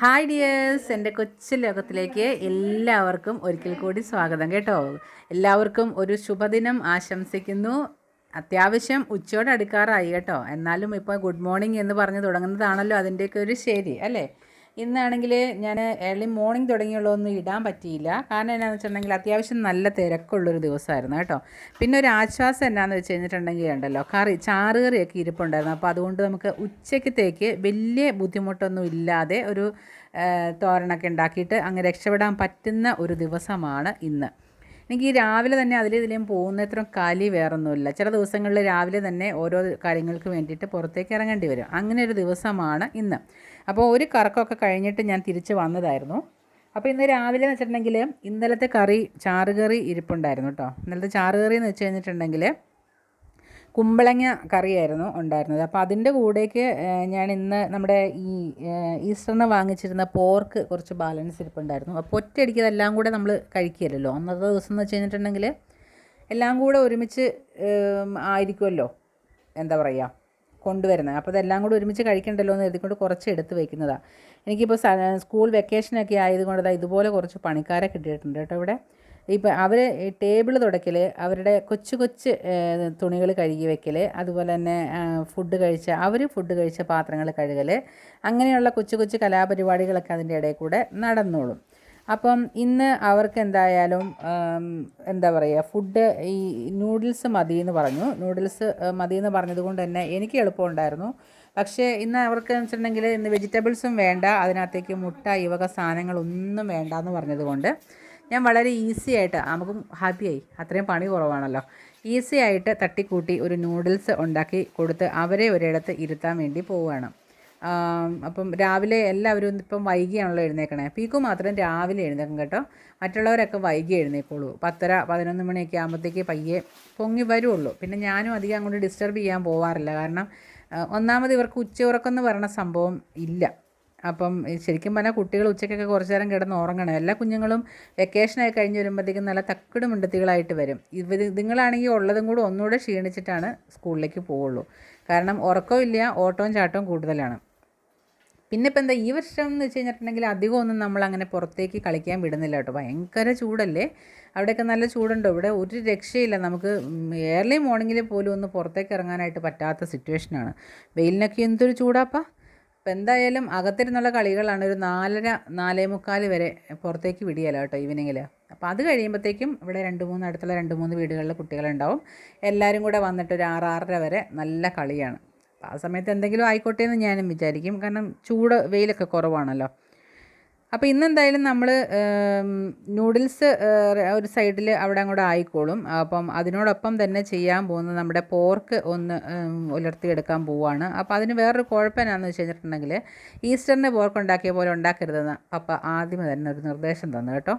Hi dears. എന്റെ കൊച്ചു ലോകത്തിലേക്ക് എല്ലാവർക്കും ഒരിക്കൽ കൂടി സ്വാഗതം കേട്ടോ. എല്ലാവർക്കും ഒരു ശുഭദിനം ആശംസിക്കുന്നു. അത്യാവശ്യം ഉച്ചയോടെ അടുക്കാറായി കേട്ടോ. എന്നാലും ഇപ്പോൾ ഗുഡ് മോർണിംഗ് എന്ന് പറഞ്ഞ് തുടങ്ങുന്നതാണല്ലോ അതിന്റെയൊക്കെ ഒരു ശരി അല്ലേ? ഇന്നാണെങ്കിൽ ഞാൻ ഏർലി മോർണിംഗ് തുടങ്ങിയുള്ളതൊന്നും ഇടാൻ പറ്റിയില്ല. കാരണം എന്നാന്ന് വെച്ചിട്ടുണ്ടെങ്കിൽ അത്യാവശ്യം നല്ല തിരക്കുള്ളൊരു ദിവസമായിരുന്നു കേട്ടോ. പിന്നെ ഒരു ആശ്വാസം എന്നാന്ന് വെച്ച് കഴിഞ്ഞിട്ടുണ്ടെങ്കിൽ ഉണ്ടല്ലോ കറി ചാറ് കറിയൊക്കെ ഇരിപ്പുണ്ടായിരുന്നു. അപ്പോൾ അതുകൊണ്ട് നമുക്ക് ഉച്ചയ്ക്കത്തേക്ക് വലിയ ബുദ്ധിമുട്ടൊന്നും ഇല്ലാതെ ഒരു തോരണൊക്കെ ഉണ്ടാക്കിയിട്ട് അങ്ങ് രക്ഷപ്പെടാൻ പറ്റുന്ന ഒരു ദിവസമാണ് ഇന്ന്. എനിക്ക് ഈ രാവിലെ തന്നെ അതിലും ഇതിലേയും പോകുന്നത്ര കലി വേറൊന്നുമില്ല. ചില ദിവസങ്ങളിൽ രാവിലെ തന്നെ ഓരോ കാര്യങ്ങൾക്ക് വേണ്ടിയിട്ട് പുറത്തേക്ക് ഇറങ്ങേണ്ടി വരും. അങ്ങനെ ഒരു ദിവസമാണ് ഇന്ന്. അപ്പോൾ ഒരു കറക്കമൊക്കെ കഴിഞ്ഞിട്ട് ഞാൻ തിരിച്ച് വന്നതായിരുന്നു. അപ്പോൾ ഇന്ന് രാവിലെ എന്ന് വെച്ചിട്ടുണ്ടെങ്കിൽ ഇന്നലത്തെ കറി ചാറുകറി ഇരിപ്പുണ്ടായിരുന്നു കേട്ടോ. ഇന്നലത്തെ ചാറുകറി എന്ന് വെച്ച് കഴിഞ്ഞിട്ടുണ്ടെങ്കിൽ കുമ്പളങ്ങ കറിയായിരുന്നു ഉണ്ടായിരുന്നത്. അപ്പോൾ അതിന്റെ കൂടേക്ക് ഞാൻ ഇന്ന് നമ്മുടെ ഈ ഈസ്റ്ററിന് വാങ്ങിച്ചിരുന്ന പോർക്ക് കുറച്ച് ബാലൻസ് ഇരിപ്പുണ്ടായിരുന്നു. അപ്പോൾ ഒറ്റയടിക്ക് കൂടെ നമ്മൾ കഴിക്കില്ലല്ലോ അന്നത്തെ ദിവസം എന്ന് വെച്ച് കഴിഞ്ഞിട്ടുണ്ടെങ്കിൽ എല്ലാം കൂടെ ഒരുമിച്ച് ആയിരിക്കുമല്ലോ. എന്താ പറയുക? കൊണ്ടുവരുന്നത്. അപ്പോൾ അതെല്ലാം കൂടി ഒരുമിച്ച് കഴിക്കണ്ടല്ലോ എന്ന് എഴുതിക്കൊണ്ട് കുറച്ച് എടുത്ത് വയ്ക്കുന്നതാണ് എനിക്കിപ്പോൾ സ്കൂൾ വെക്കേഷനൊക്കെ ആയതുകൊണ്ട് ഇതുപോലെ കുറച്ച് പണിക്കാരെ കിട്ടിയിട്ടുണ്ട് കേട്ടോ ഇവിടെ. ഇപ്പം അവർ ടേബിൾ തുടക്കൽ അവരുടെ കൊച്ചു കൊച്ച് തുണികൾ കഴുകി വെക്കൽ അതുപോലെ തന്നെ ഫുഡ് കഴിച്ച അവർ ഫുഡ് കഴിച്ച പാത്രങ്ങൾ കഴുകൽ അങ്ങനെയുള്ള കൊച്ചു കൊച്ചു കലാപരിപാടികളൊക്കെ അതിന്റെ ഇടയിൽ കൂടെ നടന്നോളും. അപ്പം ഇന്ന് അവർക്ക് എന്തായാലും എന്താ പറയുക ഫുഡ് ഈ നൂഡിൽസ് മതി എന്ന് പറഞ്ഞു. നൂഡിൽസ് മതി എന്ന് പറഞ്ഞതുകൊണ്ട് തന്നെ എനിക്ക് എളുപ്പമുണ്ടായിരുന്നു. പക്ഷേ ഇന്ന് അവർക്ക് വെച്ചിട്ടുണ്ടെങ്കിൽ ഇന്ന് വെജിറ്റബിൾസും വേണ്ട അതിനകത്തേക്ക് മുട്ട ഈ വക സാധനങ്ങളൊന്നും വേണ്ട എന്ന് പറഞ്ഞതുകൊണ്ട് ഞാൻ വളരെ ഈസി ആയിട്ട് നമുക്കും ഹാപ്പിയായി. അത്രയും പണി കുറവാണല്ലോ. ഈസി ആയിട്ട് തട്ടിക്കൂട്ടി ഒരു നൂഡിൽസ് ഉണ്ടാക്കി കൊടുത്ത് അവരെ ഒരിടത്ത് ഇരുത്താൻ വേണ്ടി പോവുകയാണ്. അപ്പം രാവിലെ എല്ലാവരും ഇപ്പം വൈകിയാണല്ലോ എഴുന്നേക്കണേ. പീക്കു മാത്രം രാവിലെ എഴുന്നേക്കും കേട്ടോ. മറ്റുള്ളവരൊക്കെ വൈകി എഴുന്നേക്കുള്ളൂ. പത്തര പതിനൊന്ന് മണിയൊക്കെ ആകുമ്പോഴത്തേക്ക് പയ്യെ പൊങ്ങി വരുള്ളൂ. പിന്നെ ഞാനും അധികം അങ്ങോട്ട് ഡിസ്റ്റർബ് ചെയ്യാൻ പോവാറില്ല. കാരണം ഒന്നാമത് ഇവർക്ക് ഉച്ചയുറക്കം എന്ന് പറയുന്ന സംഭവം ഇല്ല. അപ്പം ശരിക്കും പറഞ്ഞാൽ കുട്ടികൾ ഉച്ചയ്ക്കൊക്കെ കുറച്ച് നേരം കിടന്ന് ഉറങ്ങണം. എല്ലാ കുഞ്ഞുങ്ങളും വെക്കേഷനായി കഴിഞ്ഞ് വരുമ്പോഴത്തേക്കും നല്ല തക്കിട് മിണ്ടത്തികളായിട്ട് വരും. ഇവർ നിങ്ങളാണെങ്കിൽ ഉള്ളതും കൂടെ ഒന്നുകൂടെ ക്ഷീണിച്ചിട്ടാണ് സ്കൂളിലേക്ക് പോവുള്ളൂ. കാരണം ഉറക്കവും ഇല്ല ഓട്ടവും ചാട്ടവും കൂടുതലാണ്. പിന്നെ ഇപ്പം എന്താ ഈ വർഷം എന്ന് വെച്ച് കഴിഞ്ഞിട്ടുണ്ടെങ്കിൽ അധികം ഒന്നും നമ്മൾ അങ്ങനെ പുറത്തേക്ക് കളിക്കാൻ വിടുന്നില്ല കേട്ടോ. ഭയങ്കര ചൂടല്ലേ? അവിടെയൊക്കെ നല്ല ചൂടുണ്ടോ. ഇവിടെ ഒരു രക്ഷയില്ല. നമുക്ക് ഏർലി മോർണിംഗിൽ പോലും ഒന്ന് പുറത്തേക്ക് ഇറങ്ങാനായിട്ട് പറ്റാത്ത സിറ്റുവേഷനാണ് വെയിലിനൊക്കെ എന്തൊരു ചൂടാപ്പാ. അപ്പം എന്തായാലും അകത്തിരുന്നുള്ള കളികളാണ് ഒരു നാലര നാലേ മുക്കാൽ വരെ പുറത്തേക്ക് വിടിയല്ല കേട്ടോ ഈവനിങ്ങിൽ അപ്പോൾ അത് കഴിയുമ്പോഴത്തേക്കും ഇവിടെ രണ്ട് മൂന്ന് അടുത്തുള്ള രണ്ട് മൂന്ന് വീടുകളിലെ കുട്ടികളുണ്ടാവും. എല്ലാവരും കൂടെ വന്നിട്ട് ഒരു ആറാറര വരെ നല്ല കളിയാണ്. അപ്പോൾ ആ സമയത്ത് എന്തെങ്കിലും ആയിക്കോട്ടെ എന്ന് ഞാനും വിചാരിക്കും. കാരണം ചൂട് വെയിലൊക്കെ കുറവാണല്ലോ. അപ്പോൾ ഇന്ന് എന്തായാലും നമ്മൾ നൂഡിൽസ് ഒരു സൈഡിൽ അവിടെ അങ്ങോട്ട് ആയിക്കോളും. അപ്പം അതിനോടൊപ്പം തന്നെ ചെയ്യാൻ പോകുന്നത് നമ്മുടെ പോർക്ക് ഒന്ന് ഉലർത്തി ഉലർത്തിയെടുക്കാൻ പോവുകയാണ് അപ്പോൾ അതിന് വേറൊരു കുഴപ്പം എന്നാന്ന് വെച്ച് കഴിഞ്ഞിട്ടുണ്ടെങ്കിൽ ഈസ്റ്ററിന്റെ പോർക്ക് ഉണ്ടാക്കിയ പോലെ ഉണ്ടാക്കരുതെന്ന് പപ്പ ആദ്യമേ തന്നെ ഒരു നിർദ്ദേശം തന്നു കേട്ടോ.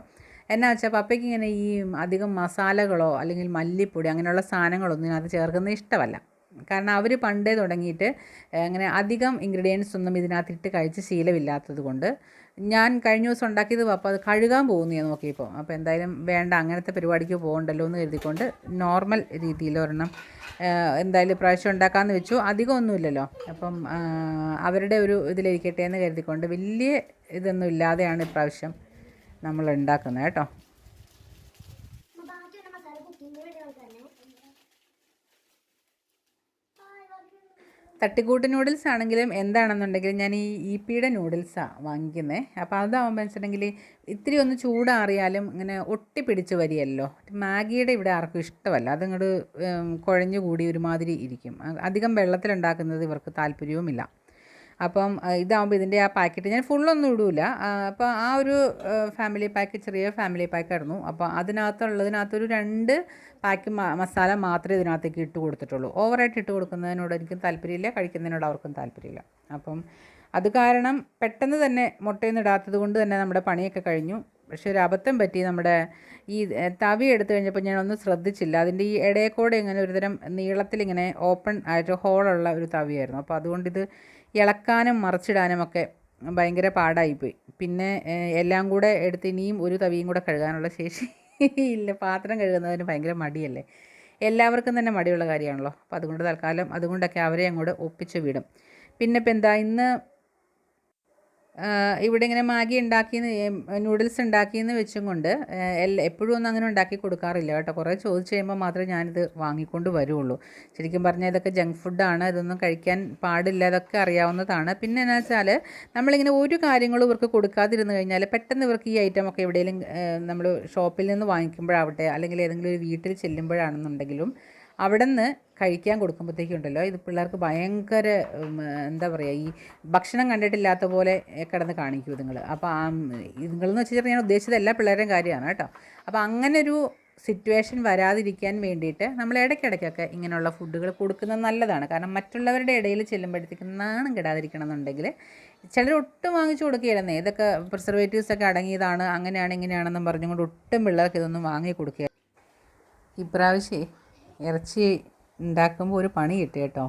എന്നാ വെച്ചാൽ പപ്പയ്ക്ക് ഇങ്ങനെ ഈ അധികം മസാലകളോ അല്ലെങ്കിൽ മല്ലിപ്പൊടി അങ്ങനെയുള്ള സാധനങ്ങളൊന്നും അത് ചേർക്കുന്നത് ഇഷ്ടമല്ല. കാരണം അവർ പണ്ടേ തുടങ്ങിയിട്ട് അങ്ങനെ അധികം ഇൻഗ്രീഡിയൻസ് ഒന്നും ഇതിനകത്ത് ഇട്ട് കഴിച്ച് ശീലമില്ലാത്തത് കൊണ്ട് ഞാൻ കഴിഞ്ഞ ദിവസം ഉണ്ടാക്കിയത് അപ്പോൾ അത് കഴുകാൻ പോകുന്നു ഞാൻ നോക്കിയപ്പോൾ അപ്പോൾ എന്തായാലും വേണ്ട അങ്ങനത്തെ പരിപാടിക്ക് പോകണ്ടല്ലോ എന്ന് കരുതിക്കൊണ്ട് നോർമൽ രീതിയിൽ ഒരെണ്ണം എന്തായാലും ഇപ്രാവശ്യം ഉണ്ടാക്കാമെന്ന് വെച്ചു. അധികം ഒന്നുമില്ലല്ലോ അപ്പം അവരുടെ ഒരു ഇതിലിരിക്കട്ടെ എന്ന് കരുതിക്കൊണ്ട് വലിയ ഇതൊന്നും ഇല്ലാതെയാണ് ഇപ്രാവശ്യം നമ്മൾ ഉണ്ടാക്കുന്നത് കേട്ടോ ബാക്കിയുള്ള മസാല കുക്കിംഗ് വീഡിയോ തന്നെ തട്ടിക്കൂട്ട് നൂഡിൽസ് ആണെങ്കിലും എന്താണെന്നുണ്ടെങ്കിലും ഞാൻ ഈ ഇ പിയുടെ നൂഡിൽസാണ് വാങ്ങിക്കുന്നത് അപ്പോൾ അതാവുമ്പോൾ വെച്ചിട്ടുണ്ടെങ്കിൽ ഇത്തിരി ഒന്ന് ചൂടാറിയാലും ഇങ്ങനെ ഒട്ടിപ്പിടിച്ച് വരികയല്ലോ. മാഗിയുടെ ഇവിടെ ആർക്കും ഇഷ്ടമല്ല. അതങ്ങോട്ട് കുഴഞ്ഞുകൂടി ഒരുമാതിരി ഇരിക്കും. അധികം വെള്ളത്തിലുണ്ടാക്കുന്നത് ഇവർക്ക് താല്പര്യവുമില്ല. അപ്പം ഇതാവുമ്പോൾ ഇതിന്റെ ആ പാക്കറ്റ് ഞാൻ ഫുള്ളൊന്നും ഇടൂല. അപ്പോൾ ആ ഒരു ഫാമിലി പാക്ക് ചെറിയ ഫാമിലി പാക്കായിരുന്നു അപ്പോൾ അതിനകത്തുള്ളതിനകത്തൊരു രണ്ട് പാക്ക് മസാല മാത്രമേ ഇതിനകത്തേക്ക് ഇട്ട് കൊടുത്തിട്ടുള്ളൂ. ഓവറായിട്ട് ഇട്ട് കൊടുക്കുന്നതിനോട് എനിക്കും താല്പര്യമില്ല. കഴിക്കുന്നതിനോട് അവർക്കും താല്പര്യമില്ല. അപ്പം അത് കാരണം പെട്ടെന്ന് തന്നെ മുട്ടയൊന്നും ഇടാത്തത് കൊണ്ട് തന്നെ നമ്മുടെ പണിയൊക്കെ കഴിഞ്ഞു. പക്ഷേ ഒരു അബദ്ധം പറ്റി നമ്മുടെ ഈ തവി എടുത്തു കഴിഞ്ഞപ്പോൾ ഞാൻ ഒന്നും ശ്രദ്ധിച്ചില്ല. അതിന്റെ ഈ ഇടയക്കോടെ ഇങ്ങനെ ഒരുതരം നീളത്തിലിങ്ങനെ ഓപ്പൺ ആയിട്ട് ഹോളുള്ള ഒരു തവിയായിരുന്നു. അപ്പോൾ അതുകൊണ്ട് ഇത് ഇളക്കാനും മറിച്ചിടാനും ഒക്കെ ഭയങ്കര പാടായിപ്പോയി. പിന്നെ എല്ലാം കൂടെ എടുത്ത് ഇനിയും ഒരു തവിയും കൂടെ കഴുകാനുള്ള ശേഷി ഇല്ല. പാത്രം കഴുകുന്നതിന് ഭയങ്കര മടിയല്ലേ? എല്ലാവർക്കും തന്നെ മടിയുള്ള കാര്യമാണല്ലോ. അപ്പോൾ അതുകൊണ്ട് തൽക്കാലം അതുകൊണ്ടൊക്കെ അവരെ അങ്ങോട്ട് ഒപ്പിച്ച് വിടും. പിന്നെ ഇപ്പം എന്താ ഇന്ന് ഇവിടെ ഇങ്ങനെ മാഗി ഉണ്ടാക്കി നൂഡിൽസ് ഉണ്ടാക്കിയെന്ന് വെച്ചും കൊണ്ട് എല്ലാ എപ്പോഴും ഒന്നും അങ്ങനെ ഉണ്ടാക്കി കൊടുക്കാറില്ല കേട്ടോ. കുറേ ചോദിച്ചു കഴിയുമ്പോൾ മാത്രമേ ഞാനിത് വാങ്ങിക്കൊണ്ട് വരുള്ളൂ. ശരിക്കും പറഞ്ഞാൽ ഇതൊക്കെ ജങ്ക് ഫുഡാണ് ഇതൊന്നും കഴിക്കാൻ പാടില്ല ഇതൊക്കെ അറിയാവുന്നതാണ്. പിന്നെ എന്നാ വെച്ചാൽ നമ്മളിങ്ങനെ ഒരു കാര്യങ്ങളും ഇവർക്ക് കൊടുക്കാതിരുന്ന് കഴിഞ്ഞാൽ പെട്ടെന്ന് ഇവർക്ക് ഈ ഐറ്റം ഒക്കെ എവിടെയെങ്കിലും നമ്മൾ ഷോപ്പിൽ നിന്ന് വാങ്ങിക്കുമ്പോഴാവട്ടെ അല്ലെങ്കിൽ ഏതെങ്കിലും ഒരു വീട്ടിൽ ചെല്ലുമ്പോഴാണെന്നുണ്ടെങ്കിലും അവിടെ നിന്ന് കഴിക്കാൻ കൊടുക്കുമ്പോഴത്തേക്കും ഉണ്ടല്ലോ ഇത് പിള്ളേർക്ക് ഭയങ്കര എന്താ പറയുക ഈ ഭക്ഷണം കണ്ടിട്ടില്ലാത്ത പോലെ കിടന്ന് കാണിക്കും ഇതുങ്ങൾ അപ്പോൾ ആ ഇതുങ്ങളെന്ന് വെച്ചാൽ ഞാൻ ഉദ്ദേശിച്ചത് എല്ലാ പിള്ളേരുടെയും കാര്യമാണ് കേട്ടോ. അപ്പോൾ അങ്ങനൊരു സിറ്റുവേഷൻ വരാതിരിക്കാൻ വേണ്ടിയിട്ട് നമ്മൾ ഇടയ്ക്കിടയ്ക്കൊക്കെ ഇങ്ങനെയുള്ള ഫുഡുകൾ കൊടുക്കുന്നത് നല്ലതാണ്. കാരണം മറ്റുള്ളവരുടെ ഇടയിൽ ചെല്ലുമ്പോഴത്തേക്കും നാണം കിടാതിരിക്കണം എന്നുണ്ടെങ്കിൽ ചിലർ ഒട്ടും വാങ്ങിച്ചു കൊടുക്കുകയില്ലെന്നേ. ഇതൊക്കെ പ്രിസർവേറ്റീവ്സ് ഒക്കെ അടങ്ങിയതാണ് അങ്ങനെയാണ് ഇങ്ങനെയാണെന്നും പറഞ്ഞുകൊണ്ട് ഒട്ടും പിള്ളേർക്ക് ഇതൊന്നും വാങ്ങി കൊടുക്കുക ഇപ്രാവശ്യമേ ഇറച്ചി ഉണ്ടാക്കുമ്പോൾ ഒരു പണി കിട്ടി കേട്ടോ.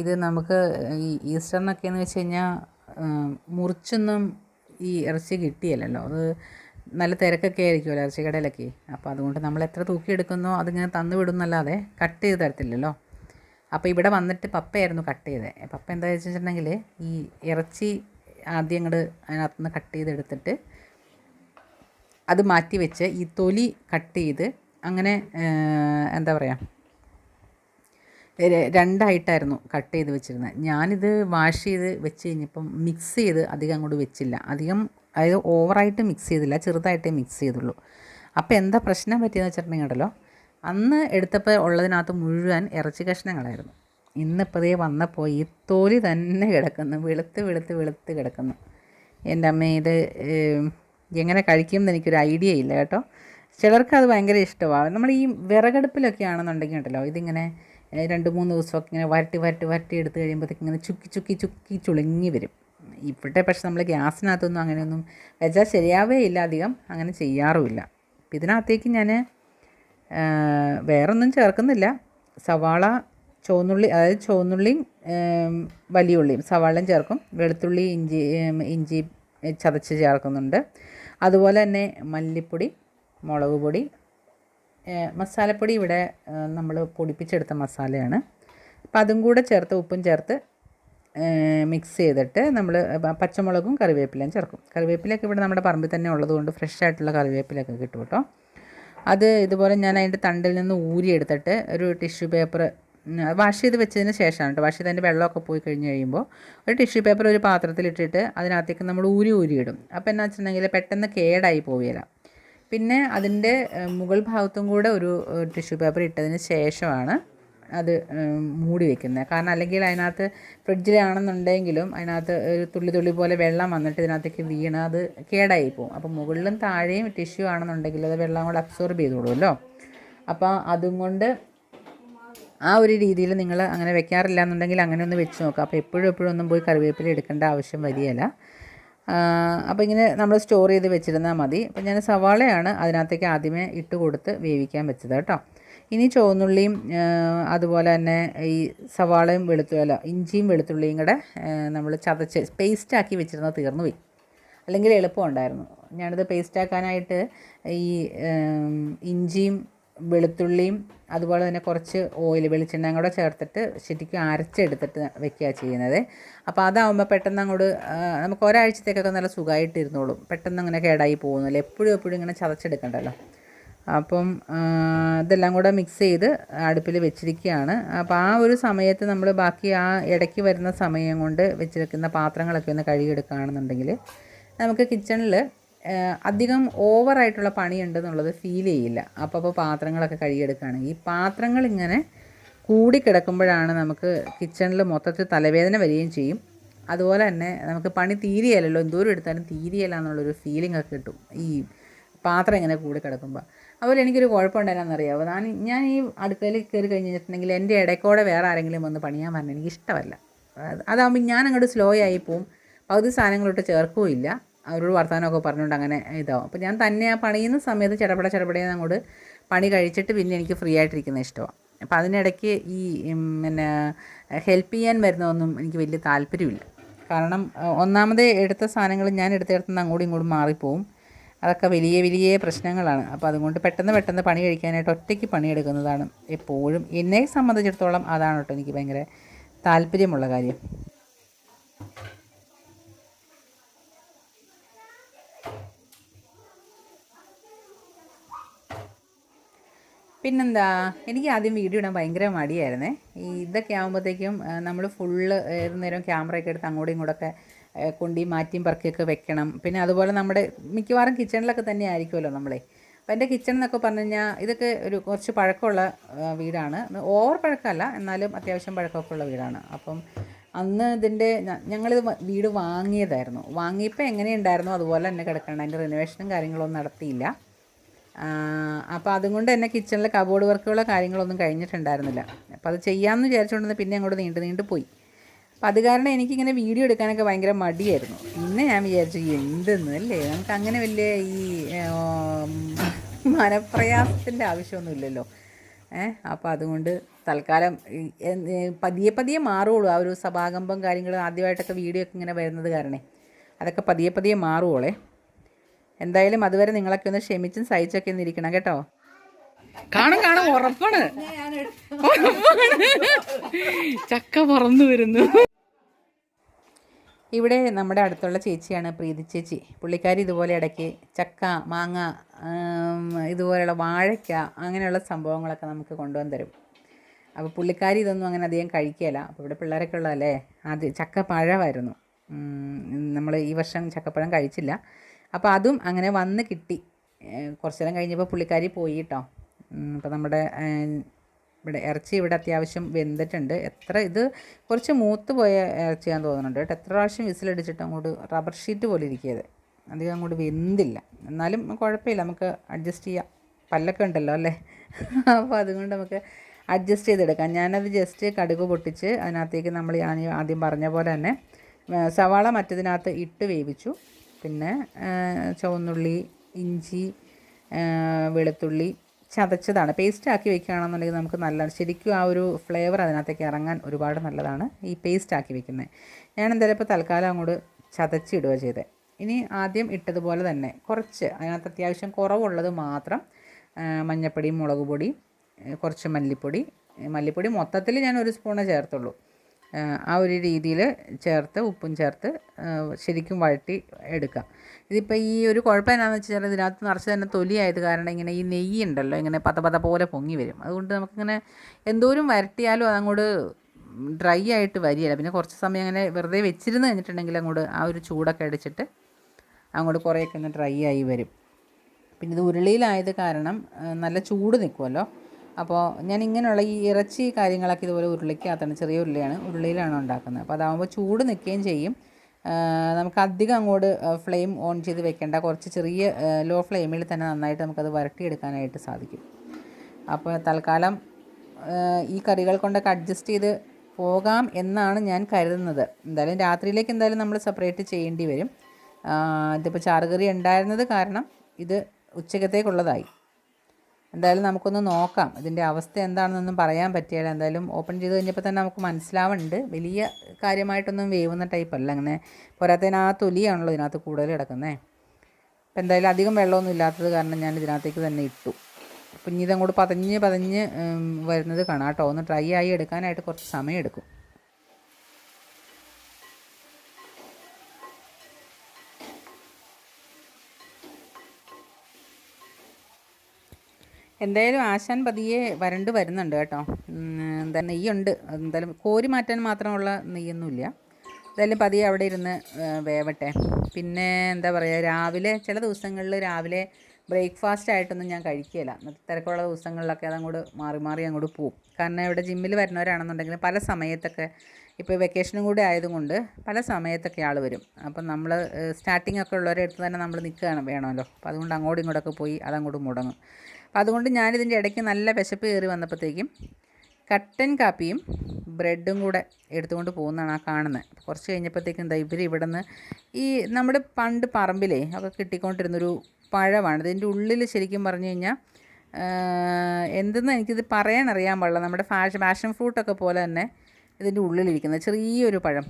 ഇത് നമുക്ക് ഈ ഈസ്റ്ററിനൊക്കെ എന്ന് വെച്ച് കഴിഞ്ഞാൽ മുറിച്ചൊന്നും ഈ ഇറച്ചി കിട്ടിയല്ലോ അത് നല്ല തിരക്കൊക്കെ ആയിരിക്കുമല്ലോ ഇറച്ചി കടയിലൊക്കെ. അപ്പോൾ അതുകൊണ്ട് നമ്മൾ എത്ര തൂക്കിയെടുക്കുന്നോ അതിങ്ങനെ തന്നു വിടുന്നല്ലാതെ കട്ട് ചെയ്ത് തരത്തില്ലല്ലോ. അപ്പോൾ ഇവിടെ വന്നിട്ട് പപ്പയായിരുന്നു കട്ട് ചെയ്തത് പപ്പ എന്താ വെച്ചിട്ടുണ്ടെങ്കിൽ ഈ ഇറച്ചി ആദ്യം ഇങ്ങോട്ട് അതിനകത്തുനിന്ന് കട്ട് ചെയ്തെടുത്തിട്ട് അത് മാറ്റി വെച്ച് ഈ തൊലി കട്ട് ചെയ്ത് അങ്ങനെ എന്താ പറയുക രണ്ടായിട്ടായിരുന്നു കട്ട് ചെയ്ത് വെച്ചിരുന്നത്. ഞാനിത് വാഷ് ചെയ്ത് വെച്ച് കഴിഞ്ഞപ്പം മിക്സ് ചെയ്ത് അധികം അങ്ങോട്ട് വെച്ചില്ല. അധികം അതായത് ഓവറായിട്ട് മിക്സ് ചെയ്തില്ല ചെറുതായിട്ടേ മിക്സ് ചെയ്തുള്ളൂ. അപ്പോൾ എന്താ പ്രശ്നം പറ്റിയെന്ന് വെച്ചിട്ടുണ്ടെങ്കിൽ ഉണ്ടല്ലോ അന്ന് എടുത്തപ്പോൾ ഉള്ളതിനകത്ത് മുഴുവൻ ഇറച്ചി കഷ്ണങ്ങളായിരുന്നു. ഇന്നിപ്പോൾ ഇതേ വന്നപ്പോൾ ഈ തൊലി തന്നെ കിടക്കുന്നു വെളുത്ത് വെളുത്ത് വെളുത്ത് കിടക്കുന്നു. എന്റെ അമ്മ ഇത് എങ്ങനെ കഴിക്കും എന്ന് എനിക്കൊരു ഐഡിയ ഇല്ല കേട്ടോ. ചിലർക്ക് അത് ഭയങ്കര ഇഷ്ടമാണ് നമ്മൾ ഈ വിറകടുപ്പിലൊക്കെ ആണെന്നുണ്ടെങ്കിൽ ഉണ്ടല്ലോ ഇതിങ്ങനെ രണ്ട് മൂന്ന് ദിവസമൊക്കെ ഇങ്ങനെ വരട്ടി വരട്ടി വരട്ടി എടുത്ത് കഴിയുമ്പോഴത്തേക്ക് ഇങ്ങനെ ചുക്കി ചുക്കി ചുക്കി ചുളുങ്ങി വരും. ഇവിടെ പക്ഷെ നമ്മൾ ഗ്യാസിനകത്തൊന്നും അങ്ങനെയൊന്നും വെച്ചാൽ ശരിയാവേ ഇല്ല അധികം അങ്ങനെ ചെയ്യാറുമില്ല. ഇതിനകത്തേക്ക് ഞാൻ വേറൊന്നും ചേർക്കുന്നില്ല. സവാള ചുവന്നുള്ളി അതായത് ചുവന്നുള്ളിയും വലിയ ഉള്ളിയും സവാളയും ചേർക്കും. വെളുത്തുള്ളി ഇഞ്ചി ഇഞ്ചി ചതച്ച് ചേർക്കുന്നുണ്ട്. അതുപോലെ തന്നെ മല്ലിപ്പൊടി മുളക് പൊടി. മസാലപ്പൊടി ഇവിടെ നമ്മൾ പൊടിപ്പിച്ചെടുത്ത മസാലയാണ്. അപ്പം അതും കൂടെ ചേർത്ത് ഉപ്പും ചേർത്ത് മിക്സ് ചെയ്തിട്ട് നമ്മൾ പച്ചമുളകും കറിവേപ്പിലയും ചേർക്കും. കറിവേപ്പിലയൊക്കെ ഇവിടെ നമ്മുടെ പറമ്പിൽ തന്നെ ഉള്ളതുകൊണ്ട് ഫ്രഷ് ആയിട്ടുള്ള കറിവേപ്പിലയൊക്കെ കിട്ടും കേട്ടോ. അത് ഇതുപോലെ ഞാൻ അതിന്റെ തണ്ടിൽ നിന്ന് ഊരിയെടുത്തിട്ട് ഒരു ടിഷ്യൂ പേപ്പർ വാഷ് ചെയ്ത് വെച്ചതിന് ശേഷമാണ് കേട്ടോ. വാഷ് ചെയ്ത് അതിന്റെ വെള്ളമൊക്കെ പോയി കഴിഞ്ഞ് കഴിയുമ്പോൾ ഒരു ടിഷ്യൂ പേപ്പർ ഒരു പാത്രത്തിലിട്ടിട്ട് അതിനകത്തേക്ക് നമ്മൾ ഊരി ഊരിയിടും അപ്പോൾ എന്നാ വെച്ചിട്ടുണ്ടെങ്കിൽ പെട്ടെന്ന് കേടായി പോവുകയില്ല പിന്നെ അതിന്റെ മുകൾ ഭാഗത്തും കൂടെ ഒരു ടിഷ്യൂ പേപ്പർ ഇട്ടതിന് ശേഷമാണ് അത് മൂടി വെക്കുന്നത്. കാരണം അല്ലെങ്കിൽ അതിനകത്ത് ഫ്രിഡ്ജിലാണെന്നുണ്ടെങ്കിലും അതിനകത്ത് ഒരു തുള്ളി തുള്ളി പോലെ വെള്ളം വന്നിട്ട് ഇതിനകത്തേക്ക് വീണ് അത് കേടായി പോകും. അപ്പോൾ മുകളിലും താഴെയും ടിഷ്യൂ ആണെന്നുണ്ടെങ്കിൽ അത് വെള്ളം കൂടെ അബ്സോർബ് ചെയ്തോളുമല്ലോ. അപ്പോൾ അതും കൊണ്ട് ആ ഒരു രീതിയിൽ നിങ്ങൾ അങ്ങനെ വെക്കാറില്ല എന്നുണ്ടെങ്കിൽ അങ്ങനെ ഒന്ന് വെച്ച് നോക്കുക. അപ്പോൾ എപ്പോഴും എപ്പോഴും ഒന്നും പോയി കറിവേപ്പില എടുക്കേണ്ട ആവശ്യം വരികയില്ല. അപ്പോൾ ഇങ്ങനെ നമ്മൾ സ്റ്റോർ ചെയ്ത് വെച്ചിരുന്നാൽ മതി. അപ്പോൾ ഞാൻ സവാളയാണ് അതിനകത്തേക്ക് ആദ്യമേ ഇട്ട് കൊടുത്ത് വേവിക്കാൻ വെച്ചത് കേട്ടോ. ഇനി ചുവന്നുള്ളിയും അതുപോലെ തന്നെ ഈ സവാളയും വെളുത്തു അല്ല ഇഞ്ചിയും വെളുത്തുള്ളിയും കൂടെ നമ്മൾ ചതച്ച് പേസ്റ്റാക്കി വെച്ചിരുന്നത് തീർന്നു പോയി. അല്ലെങ്കിൽ എളുപ്പമുണ്ടായിരുന്നു ഞാനിത് പേസ്റ്റാക്കാനായിട്ട് ഈ ഇഞ്ചിയും വെളുത്തുള്ളിയും അതുപോലെ തന്നെ കുറച്ച് ഓയിൽ വെളിച്ചെണ്ണയും കൂടെ ചേർത്തിട്ട് ശരിക്കും അരച്ചെടുത്തിട്ട് വെക്കുക ചെയ്യുന്നത്. അപ്പോൾ അതാവുമ്പോൾ പെട്ടെന്ന് അങ്ങോട്ട് നമുക്ക് ഒരാഴ്ചത്തേക്കൊക്കെ നല്ല സുഖമായിട്ടിരുന്നോളും പെട്ടെന്ന് അങ്ങനെ കേടായി പോകുന്നില്ല. എപ്പോഴും എപ്പോഴും ഇങ്ങനെ ചതച്ചെടുക്കണ്ടല്ലോ. അപ്പം ഇതെല്ലാം കൂടെ മിക്സ് ചെയ്ത് അടുപ്പിൽ വെച്ചിരിക്കുകയാണ്. അപ്പോൾ ആ ഒരു സമയത്ത് നമ്മൾ ബാക്കി ആ ഇടയ്ക്ക് വരുന്ന സമയം കൊണ്ട് വെച്ചിരിക്കുന്ന പാത്രങ്ങളൊക്കെ ഒന്ന് കഴുകിയെടുക്കുകയാണെന്നുണ്ടെങ്കിൽ നമുക്ക് കിച്ചണിൽ അധികം ഓവറായിട്ടുള്ള പണിയുണ്ടെന്നുള്ളത് ഫീൽ ചെയ്യില്ല. അപ്പോൾ അപ്പോൾ പാത്രങ്ങളൊക്കെ കഴുകിയെടുക്കുകയാണെങ്കിൽ ഈ പാത്രങ്ങൾ ഇങ്ങനെ കൂടി കിടക്കുമ്പോഴാണ് നമുക്ക് കിച്ചണിൽ മൊത്തത്തിൽ തലവേദന വരികയും ചെയ്യും. അതുപോലെ തന്നെ നമുക്ക് പണി തീരിയല്ലല്ലോ എന്തോരം എടുത്താലും തീരിയല്ല എന്നുള്ളൊരു ഫീലിംഗ് ഒക്കെ കിട്ടും ഈ പാത്രം ഇങ്ങനെ കൂടി കിടക്കുമ്പോൾ അതുപോലെ എനിക്കൊരു കുഴപ്പമുണ്ടായിരുന്നറിയാമോ ഞാൻ ഞാൻ ഈ അടുക്കളയിൽ കയറി കഴിഞ്ഞ് കഴിഞ്ഞിട്ടുണ്ടെങ്കിൽ എന്റെ ഇടയ്ക്കോടെ വേറെ ആരെങ്കിലും വന്ന് പണിയാൻ പറഞ്ഞാൽ എനിക്ക് ഇഷ്ടമല്ല അത് അതാകുമ്പോൾ ഞാൻ അങ്ങോട്ട് സ്ലോ ആയി പോവും. പകുതി സാധനങ്ങളോട്ട് ചേർക്കുകയില്ല അവരോട് വർത്തമാനമൊക്കെ പറഞ്ഞുകൊണ്ട് അങ്ങനെ ഇതാവും. അപ്പോൾ ഞാൻ തന്നെ ആ പണിയുന്ന സമയത്ത് ചടപട ചടപടയെന്ന് അങ്ങോട്ട് പണി കഴിച്ചിട്ട് പിന്നെ എനിക്ക് ഫ്രീ ആയിട്ടിരിക്കുന്ന ഇഷ്ടമാണ് അപ്പോൾ അതിനിടയ്ക്ക് ഈ പിന്നെ ഹെൽപ്പ് ചെയ്യാൻ വരുന്നതൊന്നും എനിക്ക് വലിയ താല്പര്യമില്ല. കാരണം ഒന്നാമത് എടുത്ത സാധനങ്ങൾ ഞാൻ എടുത്തെടുത്തുനിന്ന് അങ്ങോട്ടും ഇങ്ങോട്ടും മാറിപ്പോവും. അതൊക്കെ വലിയ വലിയ പ്രശ്നങ്ങളാണ്. അപ്പോൾ അതുകൊണ്ട് പെട്ടെന്ന് പെട്ടെന്ന് പണി കഴിക്കാനായിട്ട് ഒറ്റയ്ക്ക് പണിയെടുക്കുന്നതാണ് എപ്പോഴും. എന്നെ സംബന്ധിച്ചിടത്തോളം അതാണ് കേട്ടോ എനിക്ക് ഭയങ്കര താല്പര്യമുള്ള കാര്യം. പിന്നെന്താ എനിക്ക് ആദ്യം വീഡിയോ ഇടാൻ ഭയങ്കര മടിയായിരുന്നേ. ഈ ഇതൊക്കെ ആകുമ്പോഴത്തേക്കും നമ്മൾ ഫുള്ള് ഏത് നേരം ക്യാമറയൊക്കെ എടുത്ത് അങ്ങോട്ടും ഇങ്ങോട്ടൊക്കെ കൊണ്ടി മാറ്റിയും പറക്കിയൊക്കെ വെക്കണം. പിന്നെ അതുപോലെ നമ്മുടെ മിക്കവാറും കിച്ചണിലൊക്കെ തന്നെ ആയിരിക്കുമല്ലോ നമ്മളെ. അപ്പോൾ എന്റെ കിച്ചൺ എന്നൊക്കെ പറഞ്ഞു കഴിഞ്ഞാൽ ഇതൊക്കെ ഒരു കുറച്ച് പഴക്കമുള്ള വീടാണ്. ഓവർ പഴക്കമല്ല എന്നാലും അത്യാവശ്യം പഴക്കമൊക്കെ ഉള്ള വീടാണ്. അപ്പം അന്ന് ഇതിന്റെ ഞങ്ങളിത് വീട് വാങ്ങിയതായിരുന്നു. വാങ്ങിയപ്പോൾ എങ്ങനെയുണ്ടായിരുന്നു അതുപോലെ തന്നെ കിടക്കണം. അതിന്റെ റിനോവേഷനും കാര്യങ്ങളൊന്നും നടത്തിയില്ല. അപ്പോൾ അതുകൊണ്ട് തന്നെ കിച്ചണിൽ കബോർഡ് വർക്കുകളോ കാര്യങ്ങളൊന്നും കഴിഞ്ഞിട്ടുണ്ടായിരുന്നില്ല. അപ്പോൾ അത് ചെയ്യാമെന്ന് വിചാരിച്ചുകൊണ്ടിരുന്ന പിന്നെ അങ്ങോട്ട് നീണ്ടു നീണ്ടു പോയി. അപ്പം അത് കാരണം എനിക്കിങ്ങനെ വീഡിയോ എടുക്കാനൊക്കെ ഭയങ്കര മടിയായിരുന്നു. പിന്നെ ഞാൻ വിചാരിച്ചു എന്തെന്ന് അല്ലേ? നമുക്ക് അങ്ങനെ വലിയ ഈ മനപ്രയാസത്തിന്റെ ആവശ്യമൊന്നുമില്ലല്ലോ. ഏഹ് അപ്പോൾ അതുകൊണ്ട് തൽക്കാലം പതിയെ പതിയെ മാറുകയുള്ളൂ. ആ ഒരു സഭാകമ്പം കാര്യങ്ങൾ ആദ്യമായിട്ടൊക്കെ വീഡിയോ ഒക്കെ ഇങ്ങനെ വരുന്നത് കാരണേ. അതൊക്കെ പതിയെ പതിയെ മാറുവോളേ. എന്തായാലും അതുവരെ നിങ്ങളൊക്കെ ഒന്ന് ക്ഷമിച്ചും സഹിച്ചൊക്കെ ഒന്ന് ഇരിക്കണം കേട്ടോ? കാണും കാണും ഉറപ്പാണ്. ഉറപ്പാണ്. ചക്ക പറന്നു വരുന്നു. ഇവിടെ നമ്മുടെ അടുത്തുള്ള ചേച്ചിയാണ് പ്രീതി ചേച്ചി. പുള്ളിക്കാരി ഇതുപോലെ ഇടയ്ക്ക് ചക്ക മാങ്ങ ഇതുപോലെയുള്ള വാഴയ്ക്ക അങ്ങനെയുള്ള സംഭവങ്ങളൊക്കെ നമുക്ക് കൊണ്ടുവന്ന് തരും അപ്പോൾ പുള്ളിക്കാരി ഇതൊന്നും അങ്ങനെ അധികം കഴിക്കുകയില്ല. അപ്പോൾ ഇവിടെ പിള്ളേരൊക്കെ ഉള്ളതല്ലേ? ആദ്യം ചക്ക പഴമായിരുന്നു നമ്മൾ ഈ വർഷം ചക്കപ്പഴം കഴിച്ചില്ല. അപ്പോൾ അതും അങ്ങനെ വന്ന് കിട്ടി. കുറച്ച് നേരം കഴിഞ്ഞപ്പോൾ പുള്ളിക്കാരി പോയി കേട്ടോ അപ്പോൾ നമ്മുടെ ഇവിടെ ഇറച്ചി ഇവിടെ അത്യാവശ്യം വെന്തിട്ടുണ്ട്. എത്ര ഇത് കുറച്ച് മൂത്ത് പോയ ഇറച്ചിയാന്ന് തോന്നുന്നുണ്ട് കേട്ടോ. എത്ര പ്രാവശ്യം വിസിലടിച്ചിട്ട് അങ്ങോട്ട് റബ്ബർ ഷീറ്റ് പോലെ ഇരിക്കിയത് അധികം അങ്ങോട്ട് വെന്തില്ല. എന്നാലും കുഴപ്പമില്ല. നമുക്ക് അഡ്ജസ്റ്റ് ചെയ്യാം. പല്ലൊക്കെ ഉണ്ടല്ലോ അല്ലേ? അപ്പോൾ അതുകൊണ്ട് നമുക്ക് അഡ്ജസ്റ്റ് ചെയ്തെടുക്കാം. ഞാനത് ജസ്റ്റ് കടുക് പൊട്ടിച്ച് അതിനകത്തേക്ക് നമ്മൾ ഞാൻ ആദ്യം പറഞ്ഞ പോലെ തന്നെ സവാള മറ്റതിനകത്ത് ഇട്ട് വേവിച്ചു. പിന്നെ ചുവന്നുള്ളി ഇഞ്ചി വെളുത്തുള്ളി ചതച്ചതാണ്. പേസ്റ്റ് ആക്കി വെക്കുകയാണെന്നുണ്ടെങ്കിൽ നമുക്ക് നല്ല ശരിക്കും ആ ഒരു ഫ്ലേവർ അതിനകത്തേക്ക് ഇറങ്ങാൻ ഒരുപാട് നല്ലതാണ് ഈ പേസ്റ്റ് ആക്കി വെക്കുന്നത്. ഞാൻ എന്തായാലും ഇപ്പോൾ തൽക്കാലം അങ്ങോട്ട് ചതച്ചിടുക ചെയ്തത് ഇനി ആദ്യം ഇട്ടതുപോലെ തന്നെ കുറച്ച് അതിനകത്ത് അത്യാവശ്യം കുറവുള്ളത് മാത്രം ആ, മഞ്ഞൾപ്പൊടി മുളക് പൊടി കുറച്ച് മല്ലിപ്പൊടി. മല്ലിപ്പൊടി മൊത്തത്തിൽ ഞാൻ ഒരു സ്പൂണേ ചേർത്തുള്ളൂ. ആ, ഒരു രീതിയിൽ ചേർത്ത് ഉപ്പും ചേർത്ത് ശരിക്കും വഴട്ടി എടുക്കാം. ഇതിപ്പോൾ ഈ ഒരു കുഴപ്പം എന്നാന്ന് വെച്ചാൽ ഇതിനകത്ത് നിറച്ച് തന്നെ തൊലിയായത് കാരണം ഇങ്ങനെ ഈ നെയ്യ് ഉണ്ടല്ലോ ഇങ്ങനെ പത പത പോലെ പൊങ്ങി വരും. അതുകൊണ്ട് നമുക്കിങ്ങനെ എന്തോരം വരട്ടിയാലും അതങ്ങോട്ട് ഡ്രൈ ആയിട്ട് വരികയില്ല. പിന്നെ കുറച്ച് സമയം അങ്ങനെ വെറുതെ വെച്ചിരുന്ന് കഴിഞ്ഞിട്ടുണ്ടെങ്കിൽ അങ്ങോട്ട് ആ ഒരു ചൂടൊക്കെ അടിച്ചിട്ട് അങ്ങോട്ട് കുറേയൊക്കെ ഒന്ന് ഡ്രൈ ആയി വരും. പിന്നെ ഇത് ഉരുളിയിലായത് കാരണം നല്ല ചൂട് നിൽക്കുമല്ലോ അപ്പോൾ ഞാൻ ഇങ്ങനെയുള്ള ഈ ഇറച്ചി കാര്യങ്ങളൊക്കെ ഇതുപോലെ ഉരുളിക്കകത്താണ് ചെറിയ ഉരുളിയാണ് ഉരുളിയിലാണ് ഉണ്ടാക്കുന്നത്. അപ്പോൾ അതാകുമ്പോൾ ചൂട് നിൽക്കുകയും ചെയ്യും. നമുക്ക് അധികം അങ്ങോട്ട് ഫ്ലെയിം ഓൺ ചെയ്ത് വെക്കേണ്ട കുറച്ച് ചെറിയ ലോ ഫ്ലെയിമിൽ തന്നെ നന്നായിട്ട് നമുക്കത് വരട്ടിയെടുക്കാനായിട്ട് സാധിക്കും. അപ്പോൾ തൽക്കാലം ഈ കറികൾ കൊണ്ടൊക്കെ അഡ്ജസ്റ്റ് ചെയ്ത് പോകാം എന്നാണ് ഞാൻ കരുതുന്നത്. എന്തായാലും രാത്രിയിലേക്ക് എന്തായാലും നമ്മൾ സെപ്പറേറ്റ് ചെയ്യേണ്ടി വരും. ഇതിപ്പോൾ ചാറുകറി ഉണ്ടായിരുന്നത് കാരണം ഇത് ഉച്ചക്കത്തേക്കുള്ളതായി. എന്തായാലും നമുക്കൊന്ന് നോക്കാം. ഇതിന്റെ അവസ്ഥ എന്താണെന്നൊന്നും പറയാൻ പറ്റിയാൽ എന്തായാലും ഓപ്പൺ ചെയ്ത് കഴിഞ്ഞപ്പോൾ തന്നെ നമുക്ക് മനസ്സിലാവുന്നുണ്ട്. വലിയ കാര്യമായിട്ടൊന്നും വേവുന്ന ടൈപ്പല്ല അങ്ങനെ പോരാത്തതിന് ആ തൊലിയാണല്ലോ ഇതിനകത്ത് കൂടുതൽ കിടക്കുന്നത് അപ്പം എന്തായാലും അധികം വെള്ളമൊന്നും ഇല്ലാത്തത് കാരണം ഞാൻ ഇതിനകത്തേക്ക് തന്നെ ഇട്ടു. അപ്പം ഇനി ഇതങ്ങോട്ട് പതഞ്ഞ് പതഞ്ഞ് വരുന്നത് കാണാം കേട്ടോ. ഒന്ന് ഡ്രൈ ആയി എടുക്കാനായിട്ട് കുറച്ച് സമയം എടുക്കും എന്തായാലും ആശാൻ പതിയെ വരണ്ട് വരുന്നുണ്ട് കേട്ടോ. എന്താ നെയ്യുണ്ട്. എന്തായാലും കോരി മാറ്റാൻ മാത്രമുള്ള നെയ്യൊന്നുമില്ല. എന്തായാലും പതിയെ അവിടെ ഇരുന്ന് വേവട്ടെ. പിന്നെ എന്താ പറയുക രാവിലെ ചില ദിവസങ്ങളിൽ രാവിലെ ബ്രേക്ക്ഫാസ്റ്റ് ആയിട്ടൊന്നും ഞാൻ കഴിക്കുകയില്ല തിരക്കുള്ള ദിവസങ്ങളിലൊക്കെ അതങ്ങോട്ട് മാറി മാറി അങ്ങോട്ട് പോവും. കാരണം ഇവിടെ ജിമ്മിൽ വരുന്നവരാണെന്നുണ്ടെങ്കിൽ പല സമയത്തൊക്കെ ഇപ്പോൾ വെക്കേഷനും കൂടി ആയതുകൊണ്ട് പല സമയത്തൊക്കെ ആൾ വരും. അപ്പം നമ്മൾ സ്റ്റാർട്ടിംഗ് ഒക്കെ ഉള്ളവരെ അടുത്ത് തന്നെ നമ്മൾ നിൽക്കുകയാണ് വേണമല്ലോ. അപ്പോൾ അതുകൊണ്ട് അങ്ങോട്ടും ഇങ്ങോട്ടൊക്കെ പോയി അതങ്ങോട്ട് മുടങ്ങും. അപ്പം അതുകൊണ്ട് ഞാനിതിന്റെ ഇടയ്ക്ക് നല്ല വിശപ്പ് കയറി വന്നപ്പോഴത്തേക്കും കട്ടൻ കാപ്പിയും ബ്രെഡും കൂടെ എടുത്തുകൊണ്ട് പോകുന്നതാണ് ആ കാണുന്നത്. കുറച്ച് കഴിഞ്ഞപ്പോഴത്തേക്കും എന്താ ഇവർ ഇവിടെ നിന്ന് ഈ നമ്മുടെ പണ്ട് പറമ്പിലേ ഒക്കെ കിട്ടിക്കൊണ്ടിരുന്നൊരു പഴമാണ്. ഇതിന്റെ ഉള്ളിൽ ശരിക്കും പറഞ്ഞു കഴിഞ്ഞാൽ എന്തെന്ന് എനിക്കിത് പറയാൻ അറിയാൻ പാടില്ല. നമ്മുടെ ഫാഷൻ ഫാഷൻ ഫ്രൂട്ടൊക്കെ പോലെ തന്നെ ഇതിന്റെ ഉള്ളിലിരിക്കുന്നത് ചെറിയൊരു പഴം.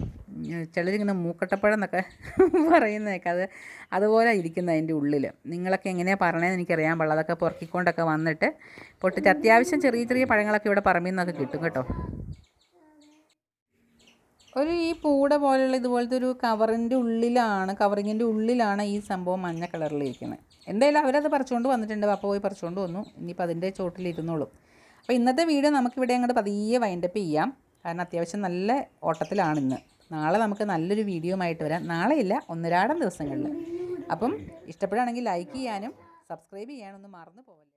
ചിലരിങ്ങനെ മൂക്കട്ടപ്പഴം എന്നൊക്കെ പറയുന്നതൊക്കെ അത് അതുപോലെ ഇരിക്കുന്നത് അതിന്റെ ഉള്ളിൽ നിങ്ങളൊക്കെ എങ്ങനെയാണ് പറയണതെന്ന് എനിക്കറിയാൻ പാടില്ല. അതൊക്കെ പുറക്കിക്കൊണ്ടൊക്കെ വന്നിട്ട് പൊട്ടിച്ച് അത്യാവശ്യം ചെറിയ ചെറിയ പഴങ്ങളൊക്കെ ഇവിടെ പറമ്പിൽ നിന്നൊക്കെ കിട്ടും കേട്ടോ. ഒരു ഈ പൂട പോലെയുള്ള ഇതുപോലത്തെ ഒരു കവറിന്റെ ഉള്ളിലാണ് കവറിങ്ങിന്റെ ഉള്ളിലാണ് ഈ സംഭവം മഞ്ഞ കളറിലിരിക്കുന്നത്. എന്തായാലും അവരത് പറിച്ചുകൊണ്ട് വന്നിട്ടുണ്ട്. അപ്പോൾ പോയി പറിച്ചുകൊണ്ട് വന്നു. ഇനിയിപ്പോൾ അതിന്റെ ചോട്ടിലിരുന്നോളും. അപ്പോൾ ഇന്നത്തെ വീഡിയോ നമുക്കിവിടെ അങ്ങോട്ട് പതിയെ വൈൻഡപ്പ് ചെയ്യാം. കാരണം അത്യാവശ്യം നല്ല ഓട്ടത്തിലാണ് ഇന്ന് നാളെ നമുക്ക് നല്ലൊരു വീഡിയോ ആയിട്ട് വരാം. നാളെ നാളെയില്ല ഒന്നരാടം ദിവസങ്ങളിൽ. അപ്പം ഇഷ്ടപ്പെടുകയാണെങ്കിൽ ലൈക്ക് ചെയ്യാനും സബ്സ്ക്രൈബ് ചെയ്യാനൊന്നും മറന്നു പോകല്ലേ